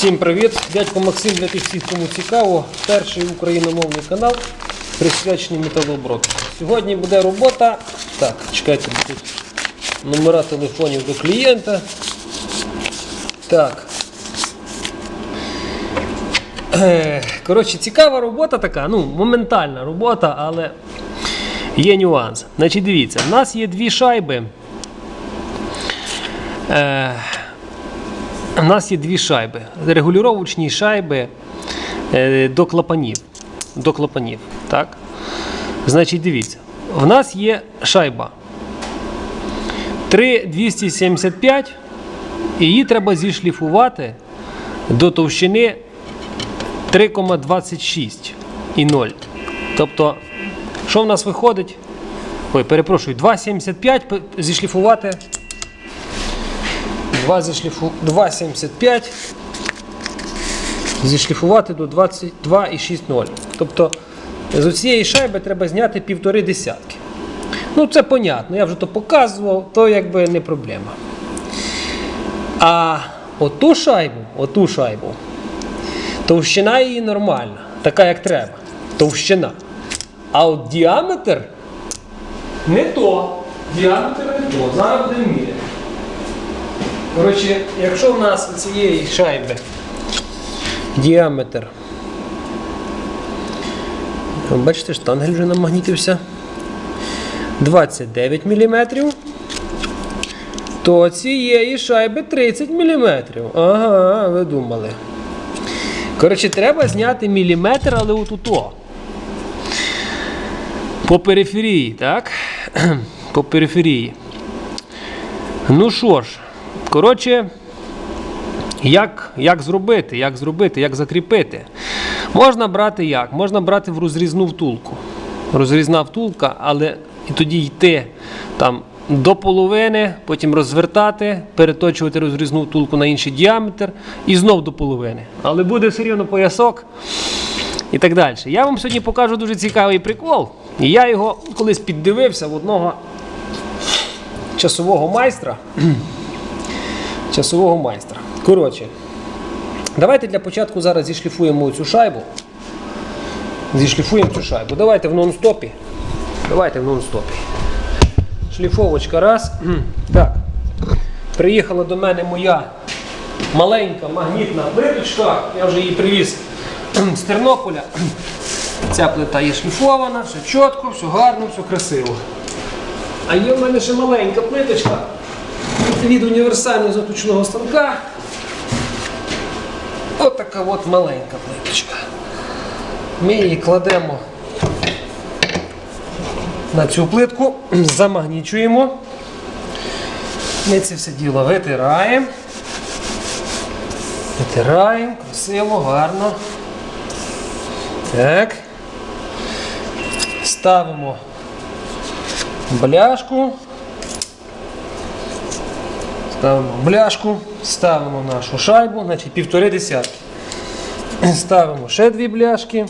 Всім привіт! Дядько Максим для тих всіх, кому цікаво. Перший україномовний канал присвячений металообробці. Сьогодні буде робота. Так, чекайте, тут номера телефонів до клієнта. Так. Коротше, цікава робота така, ну, моментальна робота, але є нюанс. Значить, дивіться, в нас є дві шайби. У нас є дві шайби. Регулювачні шайби е, до клапанів. До клапанів. Так? Значить, дивіться. В нас є шайба 3,275, і її треба зішліфувати до товщини 3,26 і 0. Тобто, що в нас виходить? Ой, перепрошую, 2,75 зішліфувати 2 зішліфу... 2,75 зішліфувати до 22,60. Тобто з цієї шайби треба зняти півтори десятки. Ну, це понятно, я вже то показував, то якби не проблема. А оту шайбу, оту шайбу, товщина її нормальна, така як треба. Товщина. А от діаметр не то. Діаметр не то. Зараз будемо міряти. Коротше, якщо в нас у цієї шайби діаметр. Бачите, штангель вже намагнітився. 29 мм. То цієї шайби 30 мм. Ага, ви думали. Коротше, треба зняти міліметр, але отуто. По периферії, так? По периферії. Ну що ж, коротше, як, як зробити, як зробити, як закріпити? Можна брати як? Можна брати в розрізну втулку. Розрізна втулка, але і тоді йти там до половини, потім розвертати, переточувати розрізну втулку на інший діаметр і знов до половини. Але буде все рівно поясок і так далі. Я вам сьогодні покажу дуже цікавий прикол. І я його колись піддивився в одного часового майстра. Часового майстра. Коротше, давайте для початку зараз зішліфуємо цю шайбу. Зішліфуємо цю шайбу. Давайте в нон-стопі. Давайте в нон-стопі. Шліфовочка раз. Так. Приїхала до мене моя маленька магнітна плиточка. Я вже її привіз з Тернополя. Ця плита є шліфована, все чітко, все гарно, все красиво. А є в мене ще маленька плиточка від універсального заточного станка. От така от маленька плиточка. Ми її кладемо на цю плитку, замагнічуємо. Ми це все діло витираємо. Витираємо, красиво, гарно. Так. Ставимо бляшку. Ставимо бляшку, ставимо нашу шайбу, значить півтори десятки. Ставимо ще дві бляшки.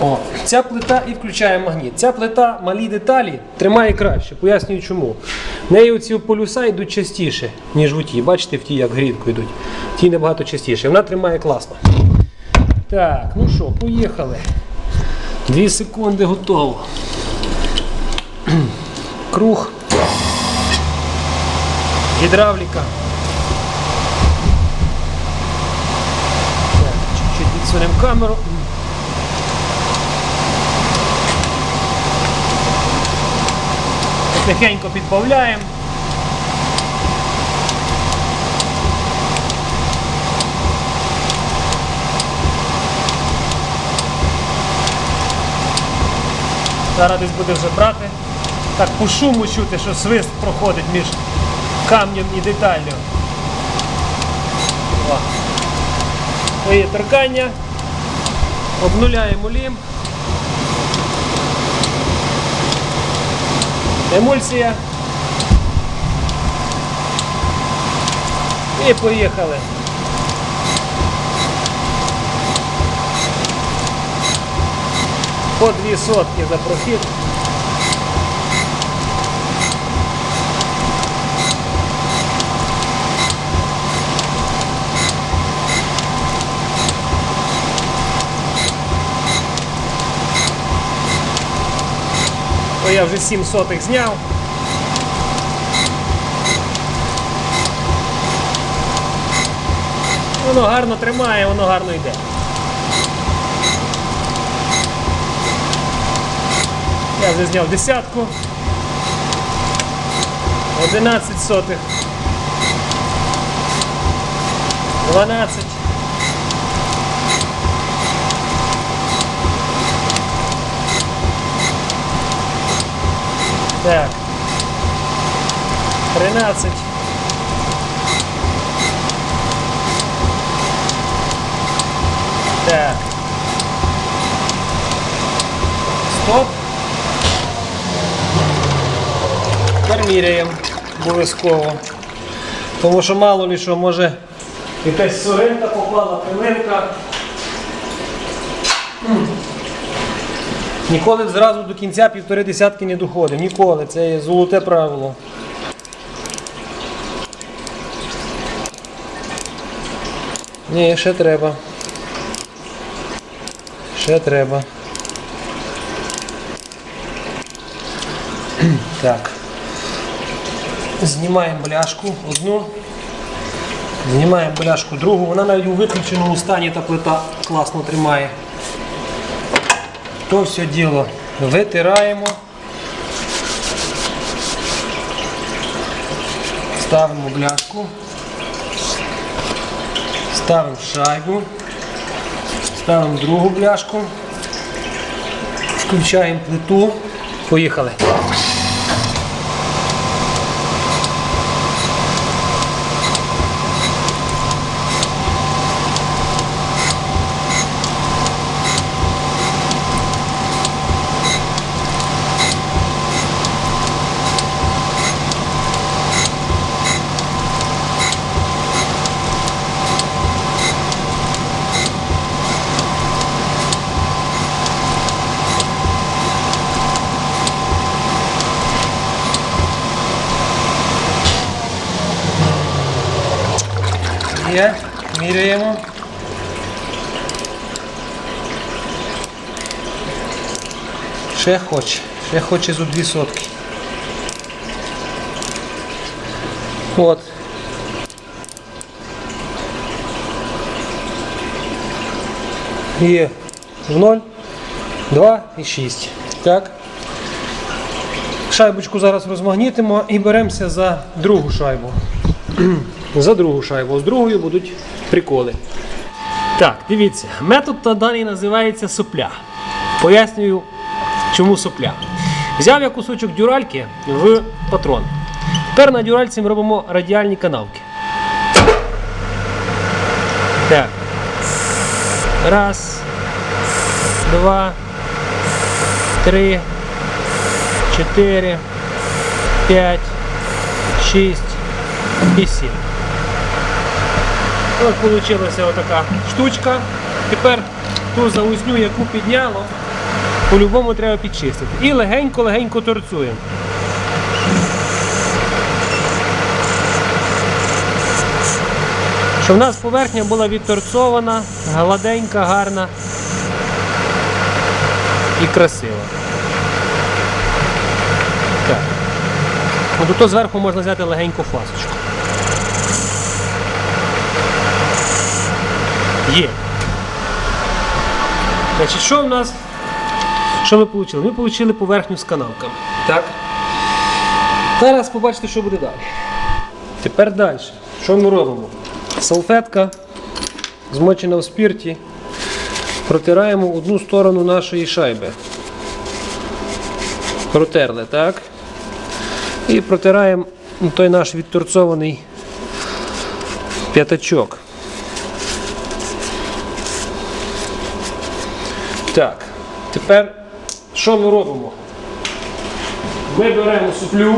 О, ця плита і включає магніт. Ця плита малі деталі тримає краще. Пояснюю чому. В неї оці полюса йдуть частіше, ніж в тій. Бачите, в тій як грідко йдуть. В тій набагато частіше. Вона тримає класно. Так, ну що, поїхали. Дві секунди готово. Круг. Гідравліка. Чуть-чуть відсунемо камеру. Тихенько підбавляємо. Зараз десь буде вже брати. Так по шуму чути, що свист проходить між камнем і деталлю. О. Є торкання. Обнуляємо лім. Емульсія. І поїхали. По дві сотки за прохід. Я вже 7 сотих зняв. Воно гарно тримає, воно гарно йде. Я вже зняв десятку. 11 сотих. 12. Так. 13. Так. Стоп. Тепер обов'язково. Тому що мало ли що може якась соринка попала, пилинка. Ніколи зразу до кінця півтори десятки не доходить. Ніколи. Це є золоте правило. Ні, ще треба. Ще треба. Так. Знімаємо бляшку одну. Знімаємо бляшку другу. Вона навіть у виключеному стані та плита класно тримає. То все діло витираємо. Ставимо бляшку. Ставимо шайбу. Ставимо другу бляшку. Включаємо плиту. Поїхали. Є, міряємо. Ще хоче, ще хоче зо дві сотки. От. Є в 0, 2 і 6. Так. Шайбочку зараз розмагнітимо і беремося за другу шайбу. за другу шайбу. З другою будуть приколи. Так, дивіться, метод даний називається сопля. Пояснюю, чому сопля. Взяв я кусочок дюральки в патрон. Тепер на дюральці ми робимо радіальні канавки. Так. Раз, два, три, чотири, п'ять, шість і сім. От вийшла отака штучка. Тепер ту заузню, яку підняло, по-любому треба підчистити. І легенько-легенько торцюємо. Щоб в нас поверхня була відторцована, гладенька, гарна і красива. Так. От зверху можна взяти легеньку фасочку. Є. Значить, що в нас? Що ми отримали? Ми отримали поверхню з канавками. Так. Зараз побачите, що буде далі. Тепер далі. Що ми робимо? Салфетка, змочена в спірті. Протираємо одну сторону нашої шайби. Протерли, так? І протираємо той наш відторцований п'ятачок. Так, тепер що ми робимо? Ми беремо суплю.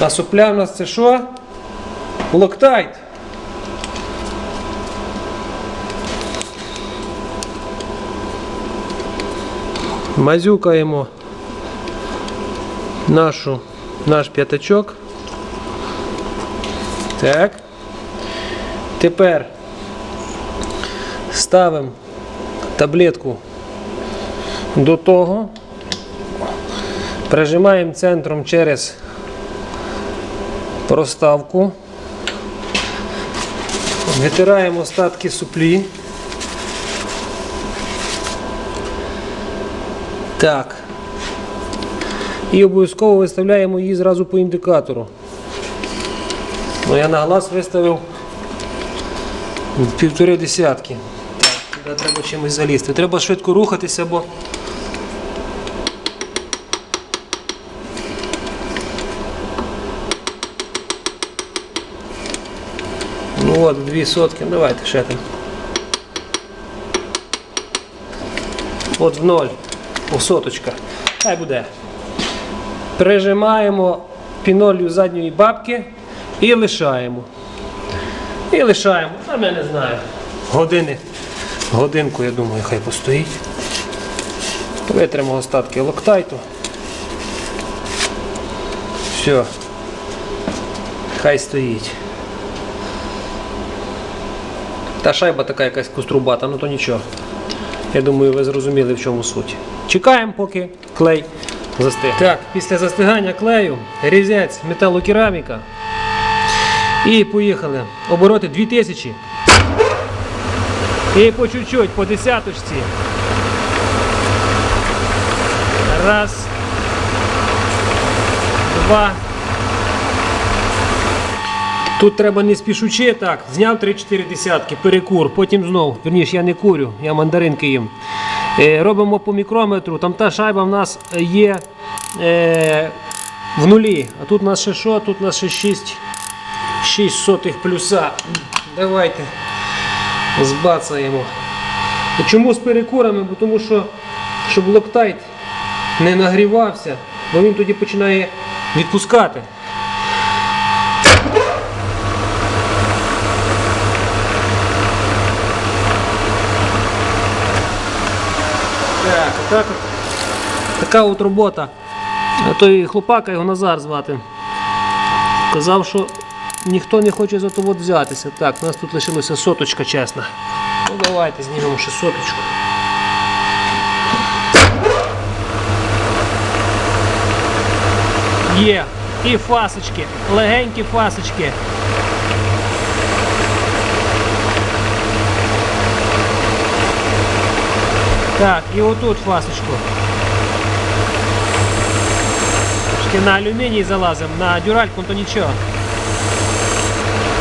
А супля в нас це що? Локтайт. Мазюкаємо нашу, наш п'ятачок. Так. Тепер ставимо таблетку до того. Прижимаємо центром через проставку. Витираємо остатки суплі. Так. І обов'язково виставляємо її зразу по індикатору. Ну, я на глаз виставив півтори десятки. Треба чимось залізти. Треба швидко рухатися, бо Ну от, дві сотки, ну, давайте ще там. От в ноль. О, соточка. Хай буде. Прижимаємо пінолью задньої бабки і лишаємо. І лишаємо. Там я не знаю. Години. Годинку, я думаю, хай постоїть. Витримо остатки локтайту. Все. Хай стоїть. Та шайба така якась кострубата, ну то нічого. Я думаю, ви зрозуміли, в чому суть. Чекаємо, поки клей застиг. Так, після застигання клею різець металокераміка. І поїхали. Обороти 2000. І по чуть-чуть, по десяточці. Раз. Два. Тут треба не спішучи, так, зняв 3-4 десятки, перекур, потім знов. Верніше, я не курю, я мандаринки їм. Е, робимо по мікрометру, там та шайба в нас є е, в нулі. А тут у нас ще що? Тут у нас ще 6, 6 сотих плюса. Давайте збацаємо. І Чому з перекурами? Бо тому що щоб локтайт не нагрівався, бо він тоді починає відпускати. Так, отак. Така от робота. А той хлопака, його Назар звати. Казав, що ніхто не хоче за то взятися. Так, у нас тут лишилася соточка чесна. Ну давайте знімемо ще соточку. Є. І фасочки, легенькі фасочки. Так, і отут фасочку. Трошки на алюміній залазимо, на дюральку то нічого.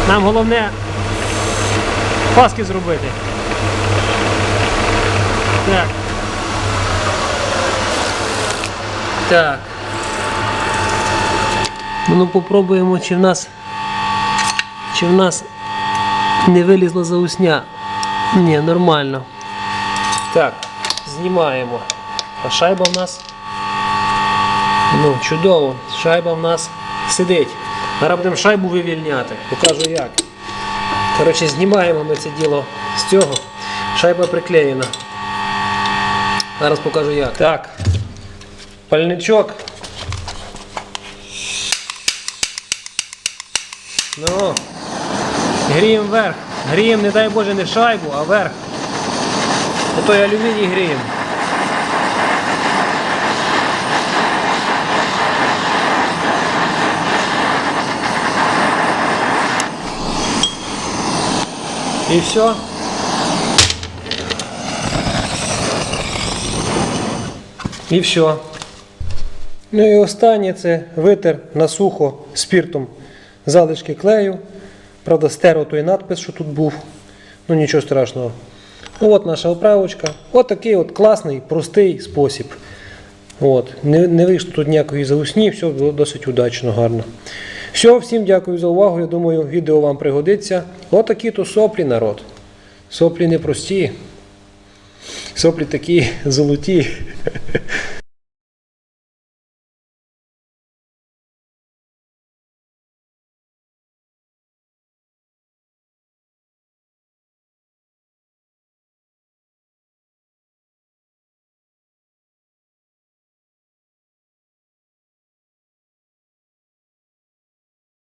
Нам головне фаски зробити. Так. Так. Ну попробуємо, чи в нас чи в нас не вилізла заусня. Ні, нормально. Так, знімаємо. А шайба в нас. Ну, чудово. Шайба в нас сидить. Зараз будемо шайбу вивільняти. Покажу як. Коротше, знімаємо ми це діло з цього. Шайба приклеєна. Зараз покажу як. Так. Пальничок. Ну. Гріємо вверх. Гріємо, не дай Боже, не шайбу, а вверх. Ото алюміній гріємо. І все. І все. Ну і останнє це витер на сухо спіртом залишки клею. Правда, стеро той надпис, що тут був. Ну нічого страшного. Ну от наша оправочка. От такий от класний, простий спосіб. От. Не, не вийшло тут ніякої заусні, все було досить удачно, гарно. Все, всім дякую за увагу. Я думаю, відео вам пригодиться. Отакі то соплі, народ. Соплі непрості. Соплі такі золоті.